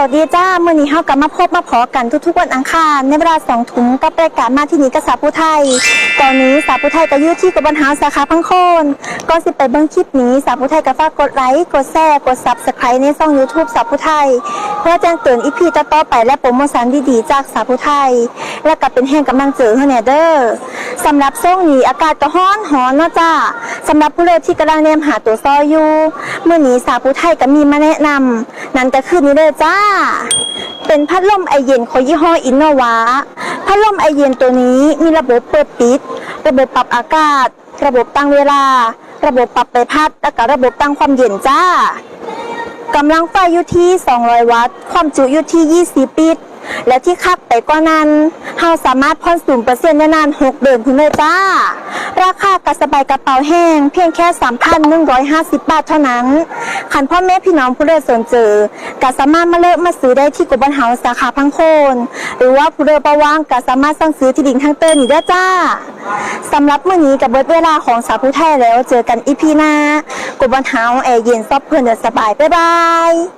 สวัสดีจ้าเมื่อนี้เฮากลับมาพบมาพอกันทุกๆวันอังคารในเวลาสองทุ่มกับรายการมาที่นี่กับสาวผู้ไทย ตอนนี้สาวผู้ไทยก็อยู่ที่กับันหาสาขาพังโคนก่อนสิไปเบิ่งคลิปนี้สาวผู้ไทยก็ฝากกดไลค์กดแชร์กด Subscribe ในช่อง YouTube สาวผู้ไทย เพื่อแจ้งเตือนอีพีต่อๆไปและโปรโมชั่นดีๆจากสาวผู้ไทย และก็เป็นแห่งกำลังเจอเฮาแน่เด้อสำหรับช่วงนี้อากาศก็ร้อนหอนเนาะจ้าสำหรับผู้เลือกที่กำลังเนมหาตัวซอยอยู่เมื่อนี้สาวผู้ไทยก็มีมาแนะนำ นั่นก็คือนี่เด้อจ้า เป็นพัดลมไอเย็นของยี่ห้ออินโนวาพัดลมไอเย็นตัวนี้มีระบบเปิดปิด ระบบปรับอากาศ ระบบตั้งเวลา ระบบปรับไปพัดและก็ระบบตั้งความเย็นจ้ากำลังไฟอยู่ที่ 200 วัตต์ ความจุอยู่ที่ 20 ลิตร และที่คับไปกว่านั้นเฮาสามารถผ่นศูนย์เปอร์เซ็นต์ได้นาน 6 เดือนคุณเลยจ้า ราค สบายกระเป๋าแห้ง เพียงแค่3,150บาทเท่านั้นคันพ่อแม่พี่น้องผู้เลือกสนเจอกสามารถมาเลิกมาซื้อได้ที่กบันเฮาสาขาพังโคน หรือว่าผู้เลือประว่างก็สามารถสั่งซื้อที่ดิงทั้งเตอร์นี่ได้จ้าสำหรับเมื้อนี้กับเบิดเวลาของสาวผู้ไทยแล้วเจอกันอีพีหน้ากบันเฮาแอร์เย็นซอบเพื่อนเดินสบายบ๊ายบาย